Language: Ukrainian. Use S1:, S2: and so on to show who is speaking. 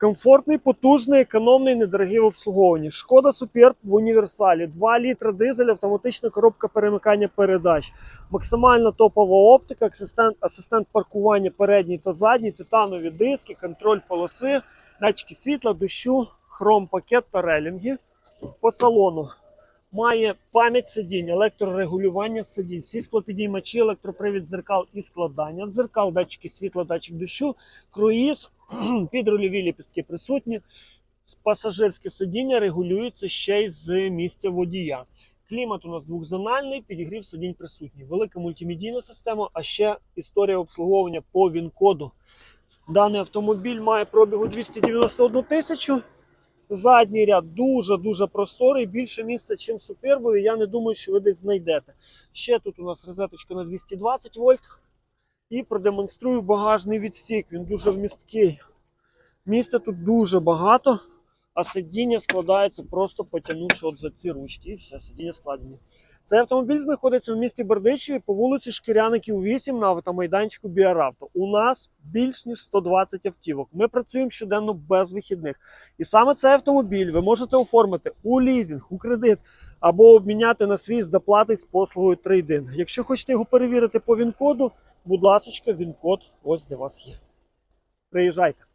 S1: Комфортний, потужний, економний, недорогий в обслуговуванні. Шкода Суперб в універсалі. 2 літра дизель, автоматична коробка перемикання передач. Максимально топова оптика, асистент, асистент паркування передній та задній, титанові диски, контроль полоси, датчики світла, дощу, хром-пакет та релінги. По салону має пам'ять сидінь, електрорегулювання сидінь, всі склопідіймачі, електропривід дзеркал і складання дзеркал, датчики світла, датчик дощу, круїз, підрульові ліпістки присутні. Пасажирське сидіння регулюється ще й з місця водія. Клімат у нас двохзональний, підігрів сидінь присутній. Велика мультимедійна система, а ще історія обслуговування по ВІН-коду. Даний автомобіль має пробігу 291 тисячу. Задній ряд дуже-дуже просторий, більше місця, ніж в Супербові. Я не думаю, що ви десь знайдете. Ще тут у нас розеточка на 220 вольт. І продемонструю багажний відсік. Він дуже вмісткий. Місця тут дуже багато, а сидіння складається просто потягнувши от за ці ручки. І все, сидіння складені. Цей автомобіль знаходиться в місті Бердичеві по вулиці Шкіряників 8 на автомайданчику Біаравто. У нас більш ніж 120 автівок. Ми працюємо щоденно без вихідних. І саме цей автомобіль ви можете оформити у лізинг, у кредит або обміняти на свій з доплати з послугою трейдинг. Якщо хочете його перевірити по ВІН-коду, будь ласка, ВІН-код ось де вас є. Приїжджайте.